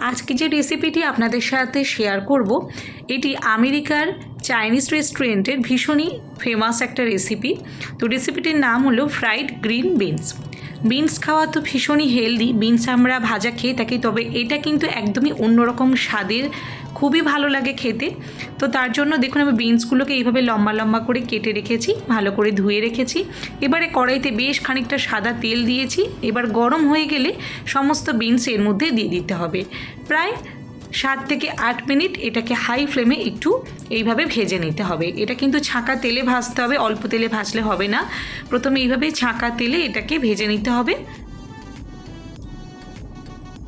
আজকে যে রেসিপিটি আপনাদের সাথে শেয়ার করব, এটি আমেরিকার চাইনিজ রেস্টুরেন্টের ভীষণই ফেমাস একটা রেসিপি তো রেসিপিটির নাম হলো ফ্রাইড গ্রিন বিনস বিনস খাওয়া তো ভীষণই হেলদি বিনস আমরা ভাজা খেয়ে থাকি, তবে এটা কিন্তু একদমই অন্যরকম স্বাদের, খুবই ভালো লাগে খেতে। তো তার জন্য দেখুন আমি বিনসগুলোকে এইভাবে লম্বা লম্বা করে কেটে রেখেছি, ভালো করে ধুয়ে রেখেছি। এবারে কড়াইতে বেশ খানিকটা সাদা তেল দিয়েছি। এবার গরম হয়ে গেলে সমস্ত বিনস এর মধ্যে দিয়ে দিতে হবে। প্রায় সাত থেকে আট মিনিট এটাকে হাই ফ্লেমে একটু এইভাবে ভেজে নিতে হবে। এটা কিন্তু ছাঁকা তেলে ভাজতে হবে, অল্প তেলে ভাজলে হবে না। প্রথমে এইভাবে ছাঁকা তেলে এটাকে ভেজে নিতে হবে।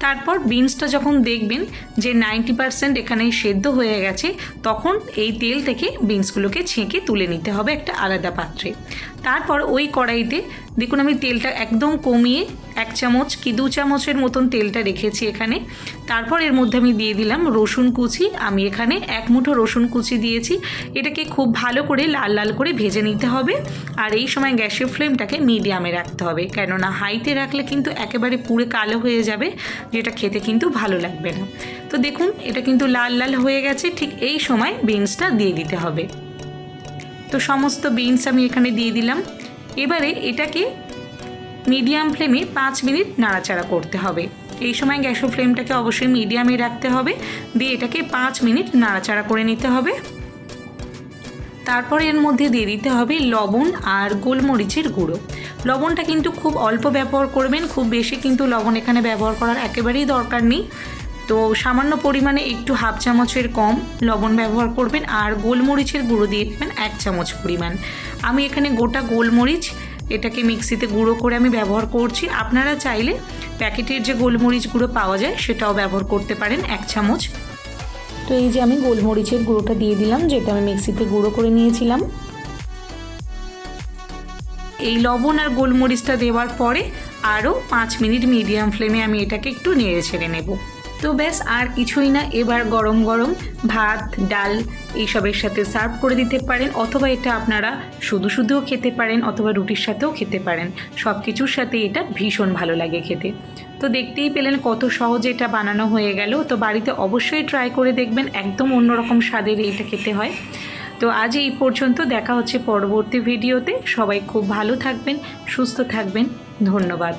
তারপর বিনসটা যখন দেখবেন যে নাইনটি পারসেন্ট এখানে সেদ্ধ হয়ে গেছে, তখন এই তেল থেকে বিনসগুলোকে ছেঁকে তুলে নিতে হবে একটা আলাদা পাত্রে। তারপর ওই কড়াইতে দেখুন আমি তেলটা একদম কমিয়ে এক চামচ কি দু চামচের মতন তেলটা রেখেছি এখানে। তারপর এর মধ্যে আমি দিয়ে দিলাম রসুন কুচি। আমি এখানে এক মুঠো রসুন কুচি দিয়েছি। এটাকে খুব ভালো করে লাল লাল করে ভেজে নিতে হবে। আর এই সময় গ্যাসের ফ্লেমটাকে মিডিয়ামে রাখতে হবে। কেননা হাইতে রাখলে কিন্তু একেবারে পুড়ে কালো হয়ে যাবে, যেটা খেতে কিন্তু ভালো লাগবে না। তো দেখুন, এটা কিন্তু লাল লাল হয়ে গেছে। ঠিক এই সময় বিনসটা দিয়ে দিতে হবে। তো সমস্ত বিনস আমি এখানে দিয়ে দিলাম। এবারে এটাকে মিডিয়াম ফ্লেমে পাঁচ মিনিট নাড়াচাড়া করতে হবে। এই সময় গ্যাসের ফ্লেমটাকে অবশ্যই মিডিয়ামে রাখতে হবে। দিয়ে এটাকে পাঁচ মিনিট নাড়াচাড়া করে নিতে হবে। তারপর এর মধ্যে দিয়ে দিতে হবে লবণ আর গোলমরিচের গুঁড়ো। লবণটা কিন্তু খুব অল্প ব্যবহার করবেন, খুব বেশি কিন্তু লবণ এখানে ব্যবহার করার একেবারেই দরকার নেই। তো সামান্য পরিমাণে একটু হাফ চামচের কম লবণ ব্যবহার করবেন আর গোলমরিচের গুঁড়ো দিয়ে দেবেন এক চামচ পরিমাণ। আমি এখানে গোটা গোলমরিচ এটাকে মিক্সিতে গুঁড়ো করে আমি ব্যবহার করছি। আপনারা চাইলে প্যাকেটের যে গোলমরিচ গুঁড়ো পাওয়া যায় সেটাও ব্যবহার করতে পারেন এক চামচ। তো এই যে আমি গোলমরিচের গুঁড়োটা দিয়ে দিলাম, যেটা আমি মিক্সিতে গুঁড়ো করে নিয়েছিলাম। এই লবণ আর গোলমরিচটা দেওয়ার পরে আরও পাঁচ মিনিট মিডিয়াম ফ্লেমে আমি এটাকে একটু নেড়ে ছেড়ে নেব। তো ব্যাস, আর কিছুই না, এবার গরম গরম ভাত, ডাল এইসবের সাথে সার্ভ করে দিতে পারেন, অথবা এটা আপনারা শুধু শুধুও খেতে পারেন, অথবা রুটির সাথেও খেতে পারেন। সব কিছুর সাথে এটা ভীষণ ভালো লাগে খেতে। তো দেখতেই পেলেন কত সহজে এটা বানানো হয়ে গেল। তো বাড়িতে অবশ্যই ট্রাই করে দেখবেন, একদম অন্যরকম স্বাদের এইটা খেতে হয়। তো আজ এই পর্যন্ত, দেখা হচ্ছে পরবর্তী ভিডিওতে সবাই খুব ভালো থাকবেন, সুস্থ থাকবেন। ধন্যবাদ।